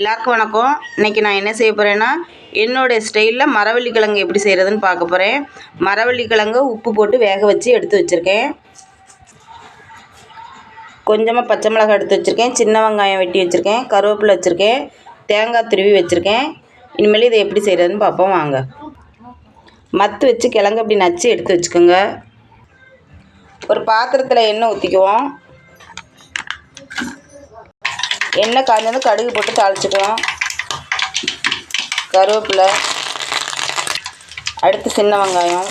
எல்லாருக்கும் வணக்கம். இன்றைக்கி நான் என்ன செய்ய போகிறேன்னா என்னோடய ஸ்டைலில் மரவள்ளி கிழங்கு எப்படி செய்கிறதுன்னு பார்க்க போகிறேன் மரவள்ளி கிழங்கு உப்பு போட்டு வேக வச்சு எடுத்து வச்சுருக்கேன். கொஞ்சமாக பச்சை மிளகாய் எடுத்து வச்சுருக்கேன். சின்ன வெங்காயம் வெட்டி வச்சுருக்கேன். கருவேப்பிலை வச்சுருக்கேன். தேங்காய் துருவி வச்சுருக்கேன். இனிமேல் இதை எப்படி செய்கிறதுன்னு பார்ப்போம் வாங்க. மத்து வச்சு கிழங்கு அப்படி நச்சு எடுத்து வச்சுக்கோங்க. ஒரு பாத்திரத்தில் எண்ணெய் ஊற்றிக்குவோம் எண்ணெய் காய்ஞ்சதும் கடுகு போட்டு தாளிச்சுக்குவோம் கருவேப்பிலை. அடுத்து சின்ன வெங்காயம்.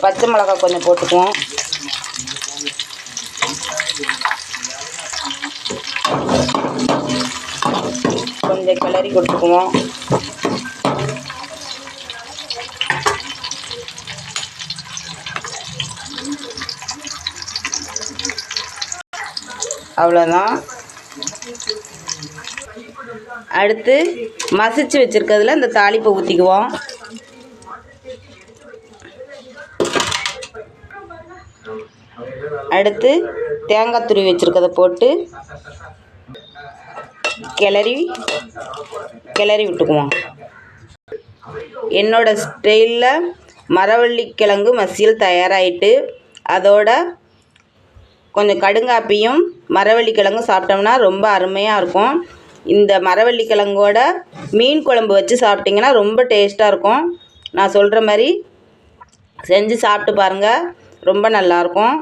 பச்சை மிளகாய் கொஞ்சம் போட்டுக்குவோம். கொஞ்சம் கிளறி கொடுத்துக்குவோம். அவ்வளோதான் அடுத்து மசிச்சு வச்சுருக்கிறதுல இந்த தாளிப்பை ஊற்றிக்குவோம் அடுத்து தேங்காய் துருவி வச்சுருக்கதை போட்டு கிளறி கிளறி விட்டுக்குவோம். என்னோட ஸ்டைலில் மரவள்ளி கிழங்கு மசியல் தயாராகிட்டு அதோட கொஞ்சம் கடுங்காப்பியும் மரவள்ளி கிழங்கும் சாப்பிட்டோம்னா ரொம்ப அருமையாக இருக்கும். இந்த மரவள்ளி கிழங்கோட மீன் குழம்பு வச்சு சாப்பிட்டிங்கன்னா ரொம்ப டேஸ்ட்டாக இருக்கும். நான் சொல்கிற மாதிரி செஞ்சு சாப்பிட்டு பாருங்கள் ரொம்ப நல்லாயிருக்கும்